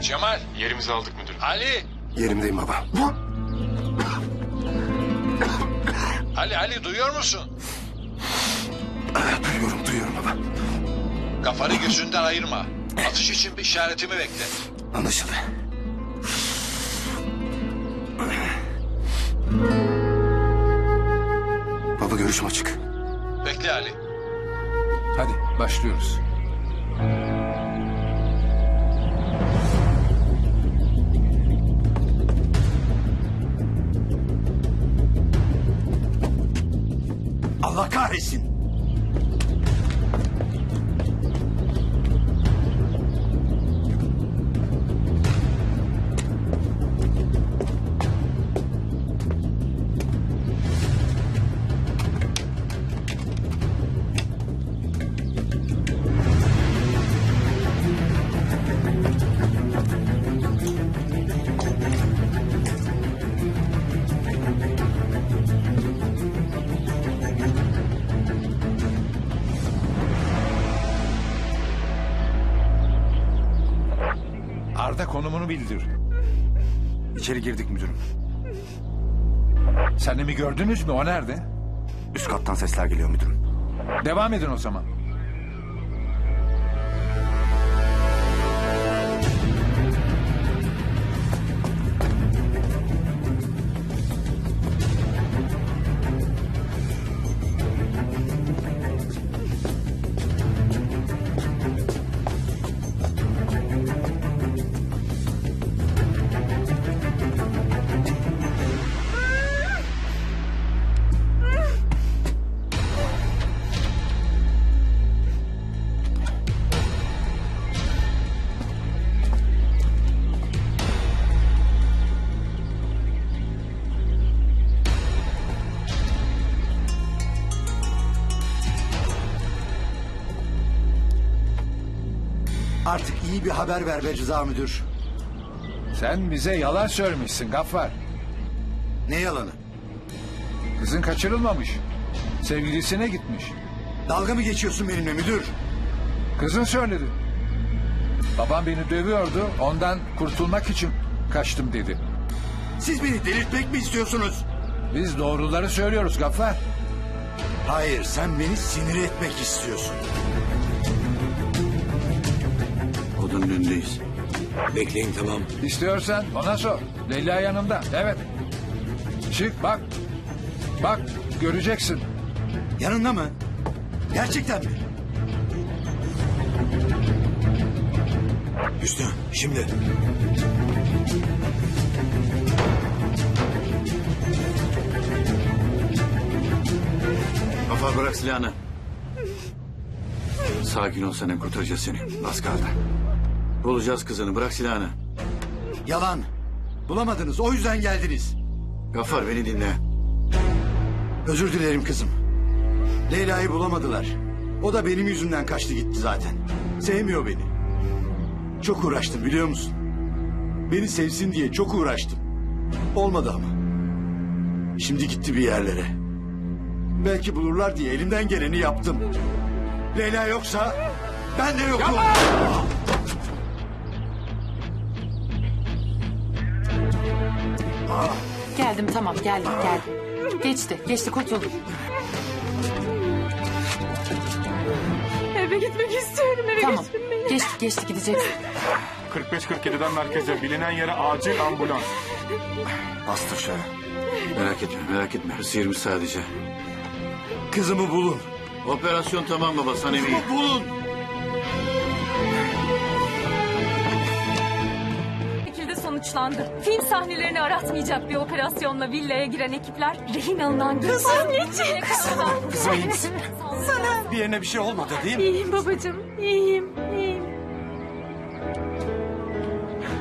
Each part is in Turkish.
Cemal. Yerimizi aldık müdürüm. Ali. Yerimdeyim baba. Ali Ali duyuyor musun? Duyuyorum duyuyorum baba. Kafanı gözünden ayırma. Atış için bir işaretimi bekle. Anlaşıldı. Baba görüşüm açık. Bekle Ali. Hadi başlıyoruz. Kahretsin. Arda konumunu bildir. İçeri girdik müdürüm. Senemi gördünüz mü? O nerede? Üst kattan sesler geliyor müdürüm. Devam edin o zaman. Artık iyi bir haber ver be Rıza Müdür. Sen bize yalan söylemişsin Gaffar. Ne yalanı? Kızın kaçırılmamış. Sevgilisine gitmiş. Dalga mı geçiyorsun benimle müdür? Kızın söyledi. Babam beni dövüyordu. Ondan kurtulmak için kaçtım dedi. Siz beni delirtmek mi istiyorsunuz? Biz doğruları söylüyoruz Gaffar. Hayır sen beni sinir etmek istiyorsun. Odanın önündeyiz. Bekleyin tamam. İstiyorsan ona sor. Leyla yanımda. Evet. Çık bak. Bak göreceksin. Yanında mı? Gerçekten mi? Hüsnü şimdi. Gafar bırak silahını. Sakin ol sen kurtaracağız seni. Az kaldı. Bulacağız kızını bırak silahını. Yalan. Bulamadınız o yüzden geldiniz. Gafar beni dinle. Özür dilerim kızım. Leyla'yı bulamadılar. O da benim yüzümden kaçtı gitti zaten. Sevmiyor beni. Çok uğraştım biliyor musun? Beni sevsin diye çok uğraştım. Olmadı ama. Şimdi gitti bir yerlere. Belki bulurlar diye elimden geleni yaptım. Leyla yoksa ben de yokum. Geldim tamam geldim geldim. Geçti geçti kurtuldum. Eve gitmek istiyorum eve Tamam götürün beni. geçti geçti gideceksin. 45-47'den merkeze bilinen yere acil ambulans. Bastır şöyle. Merak etme merak etme. Sıyırmış sadece. Kızımı bulun. Operasyon tamam baba sana eminim. Bulun. Sonuçlandı. Film sahnelerini aratmayacak bir operasyonla villaya giren ekipler rehin alınan anneciğim. Kızım iyi misin? Sana. Bir yerine bir şey olmadı değil mi? İyiyim babacığım iyiyim iyiyim.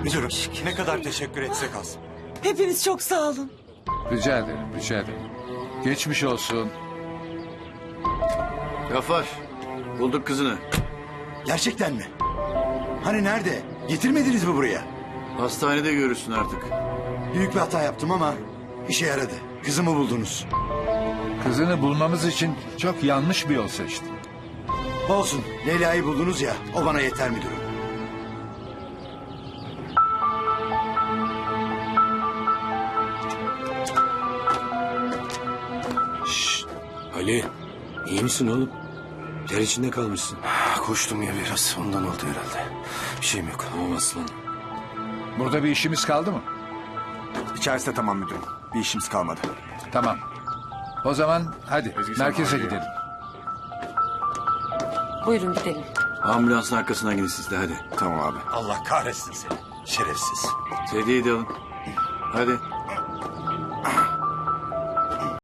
Müdürüm ne kadar teşekkür etsek az. Hepiniz çok sağ olun. Rica ederim rica ederim. Geçmiş olsun. Gafar bulduk kızını. Gerçekten mi? Hani nerede? Getirmediniz mi buraya? Hastanede görürsün artık. Büyük bir hata yaptım ama işe yaradı. Kızımı buldunuz. Kızını bulmamız için çok yanlış bir yol seçtin. Olsun. Leyla'yı buldunuz ya. O bana yeter mi durum? müdürüm. Ali, iyi misin oğlum? Ter içinde kalmışsın. Ah, koştum ya biraz, ondan oldu herhalde. Bir şeyim yok. Tamam aslanım. Burada bir işimiz kaldı mı? İçerisi de tamam müdürüm. Bir işimiz kalmadı. Tamam. O zaman hadi Ezgi, merkeze gidelim. Buyurun gidelim. Ambulansın arkasından gidin siz de hadi. Tamam abi. Allah kahretsin seni. Şerefsiz. Sedyeyi de alın. Hadi.